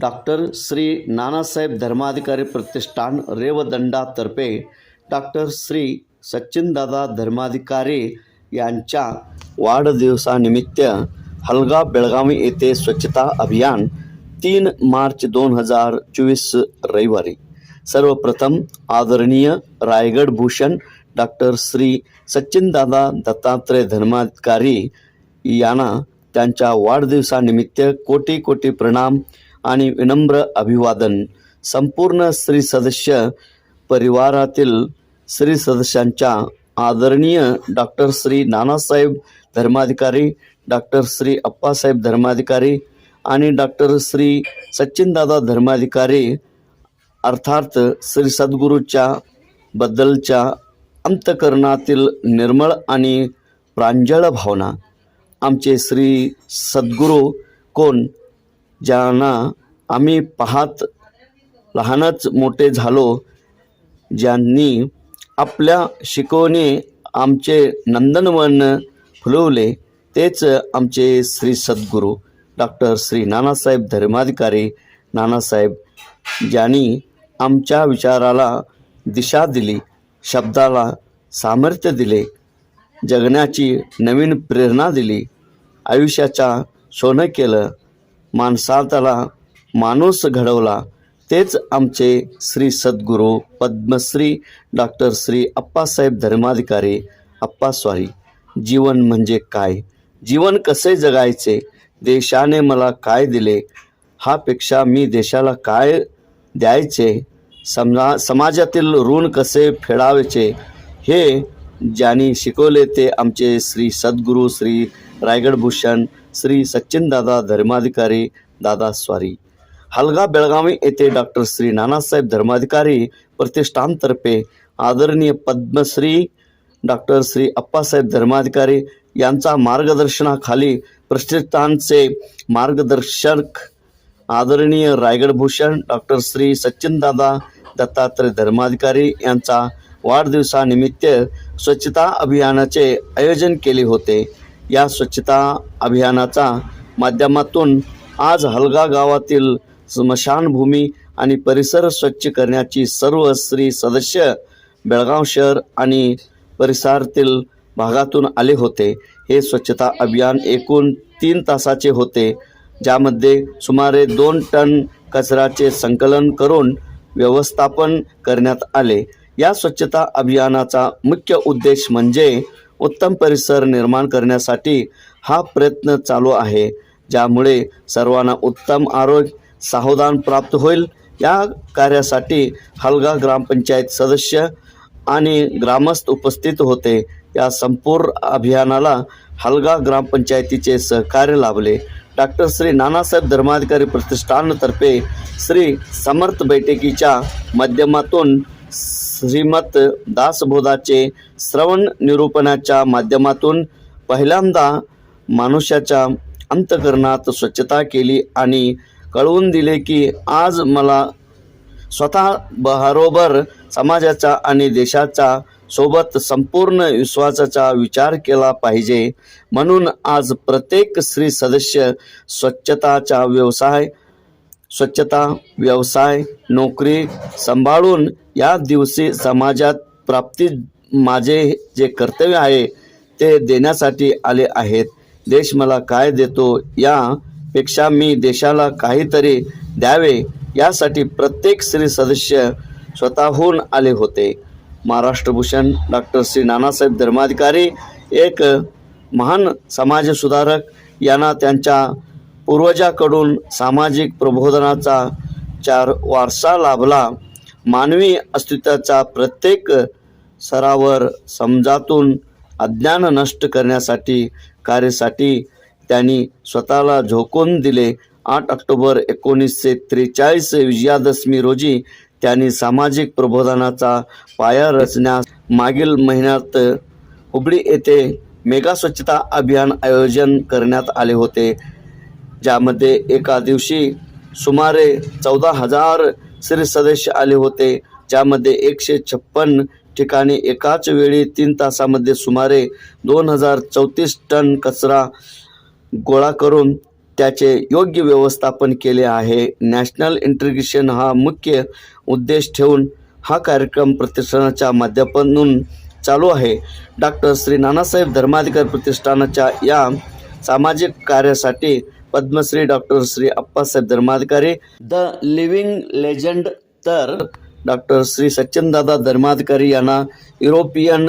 Doctor Shri Nanasaheb Dharmadhikari प्रतिष्ठान रेवदंडातर्फे doctor Shri Sachindada Dharmadhikari यांच्या वाढदिवसानिमित्त हलगा बेळगावी येथे स्वच्छता अभियान तीन मार्च दोन हजार चोवीस रविवारी. सर्वप्रथम आदरणीय रायगड भूषण डॉक्टर श्री सचिनदादा दत्तात्रय धर्माधिकारी यांना त्यांच्या वाढदिवसानिमित्त कोटी कोटी प्रणाम आणि विनम्र अभिवादन. संपूर्ण श्री सदस्य परिवारातील श्री सदस्यांच्या आदरणीय डॉक्टर श्री नानासाहेब धर्माधिकारी डॉक्टर श्री अप्पासाहेब धर्माधिकारी आणि डॉक्टर श्री सचिनदादा धर्माधिकारी अर्थात श्री सद्गुरूच्या बद्दलच्या अंतकरणातील निर्मळ आणि प्रांजळ भावना. आमचे श्री सद्गुरू कोण? ज्यांना आम्ही पाहत लहानच मोठे झालो ज्यांनी आपल्या शिकवणे आमचे नंदनवन फुलवले तेच आमचे श्री सद्गुरू डॉक्टर श्री नानासाहेब धर्माधिकारी नानासाहेब ज्यांनी आमच्या विचाराला दिशा दिली शब्दाला सामर्थ्य दिले जगण्याची नवीन प्रेरणा दिली आयुष्याचा सोनं केलं माणसाला माणूस घडवला तेच आमचे श्री सद्गुरू पद्मश्री डॉक्टर श्री अप्पासाहेब धर्माधिकारी अप्पास्वारी जीवन म्हणजे काय? जीवन कसे जगायचे? देशाने मला काय दिले? हापेक्षा मी देशाला काय द्यायचे? समजा समाजातील ऋण कसे फेडावायचे हे ज्यांनी शिकवले ते आमचे श्री सद्गुरू श्री रायगडभूषण श्री सचिनदादा धर्माधिकारी दादा स्वारी. हलगा बेळगावी येथे डॉक्टर श्री नानासाहेब धर्माधिकारी प्रतिष्ठानतर्फे आदरणीय पद्मश्री डॉक्टर श्री अप्पासाहेब धर्माधिकारी यांचा मार्गदर्शनाखाली प्रतिष्ठानचे मार्गदर्शक आदरणीय रायगडभूषण डॉक्टर श्री सचिनदादा दत्तात्रय धर्माधिकारी यांचा वाढदिवसानिमित्त स्वच्छता अभियानाचे आयोजन केले होते. या स्वच्छता अभियानाचा माध्यमातून आज हलगा गावातील स्मशानभूमी आणि परिसर स्वच्छ करण्याची सर्व स्त्री सदस्य बेळगाव शहर आणि परिसरातील भागातून आले होते. हे स्वच्छता अभियान एकूण तीन तासाचे होते ज्यामध्ये सुमारे दोन टन कचऱ्याचे संकलन करून व्यवस्थापन करण्यात आले. या स्वच्छता अभियानाचा मुख्य उद्देश म्हणजे उत्तम परिसर निर्माण करण्यासाठी हा प्रयत्न चालू आहे ज्यामुळे सर्वांना उत्तम आरोग्य सावधान प्राप्त होईल. या कार्यासाठी हलगा ग्रामपंचायत सदस्य आणि ग्रामस्थ उपस्थित होते. या संपूर्ण अभियानाला हलगा ग्रामपंचायतीचे सहकार्य लाभले. डॉक्टर श्री नानासाहेब धर्माधिकारी प्रतिष्ठानतर्फे श्री समर्थ बैठकीच्या माध्यमातून श्रीमत दासबोधाचे श्रवण निरूपणाच्या माध्यमातून पहिल्यांदा मनुष्याच्या अंतकरणात स्वच्छता केली आणि कळवून दिले की आज मला स्वतः बरोबर समाजाचा आणि देशाचा सोबत संपूर्ण विश्वासाचा विचार केला पाहिजे. म्हणून आज प्रत्येक स्त्री सदस्य स्वच्छताचा व्यवसाय स्वच्छता व्यवसाय नोकरी सांभाळून या दिवशी समाजात प्राप्ती माझे जे कर्तव्य आहे ते देण्यासाठी आले आहेत. देश मला काय देतो यापेक्षा मी देशाला काहीतरी द्यावे यासाठी प्रत्येक स्त्री सदस्य स्वतःहून आले होते. महाराष्ट्रभूषण डॉक्टर श्री नानासाहेब धर्माधिकारी एक महान समाजसुधारक यांना त्यांच्या पूर्वजाकडून सामाजिक प्रबोधनाचा चार वारसा लाभला. मानवी अस्तित्वाचा प्रत्येक सरावर समजातून अज्ञान नष्ट करण्यासाठी कार्यासाठी त्यांनी स्वतःला झोकून दिले. आठ ऑक्टोबर एकोणीसशे त्रेचाळीस विजयादशमी रोजी त्यांनी सामाजिक प्रबोधनाचा पाया रचण्यास मागील महिन्यात हुबळी येथे मेगा स्वच्छता अभियान आयोजन करण्यात आले होते. ज्यामध्ये एका दिवशी सुमारे चौदा हजार श्री सदस्य आले होते. ज्यामध्ये एकशे छप्पन ठिकाणी एकाच वेळी तीन तासामध्ये सुमारे दोन हजार चौतीस टन कचरा गोळा करून त्याचे योग्य व्यवस्थापन केले आहे. नॅशनल इंटिग्रेशन हा मुख्य उद्देश ठेवून हा कार्यक्रम प्रतिष्ठानाच्या माध्यमातून चालू आहे. डॉक्टर श्री नानासाहेब धर्माधिकारी प्रतिष्ठानाच्या या सामाजिक कार्यासाठी Padmashri doctor Shri Appasaheb Dharmadhikari the living legend तर डॉक्टर श्री सचिनदादा धर्माधिकारी यांना युरोपियन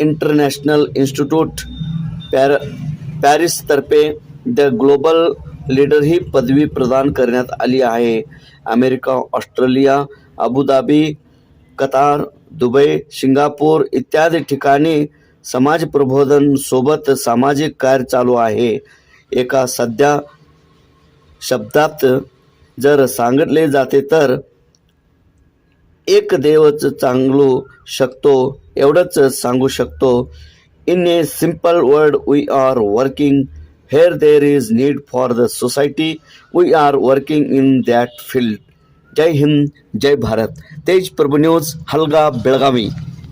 इंटरनॅशनल इन्स्टिट्यूट पॅर पॅरिसतर्फे द ग्लोबल लीडर ही पदवी प्रदान करण्यात आली आहे. America Australia Abu Dhabi Qatar Dubai Singapore इत्यादी ठिकाणी समाज प्रबोधन सोबत सामाजिक कार्य चालू आहे. एका सध्या शब्दात जर सांगितले जाते तर एक देवच चांगलू शकतो एवढंच सांगू शकतो. In a simple word we are working here there is need for the society we are working in that field Jai Hind Jai Bharat Tej Prabhu news Halga Belagavi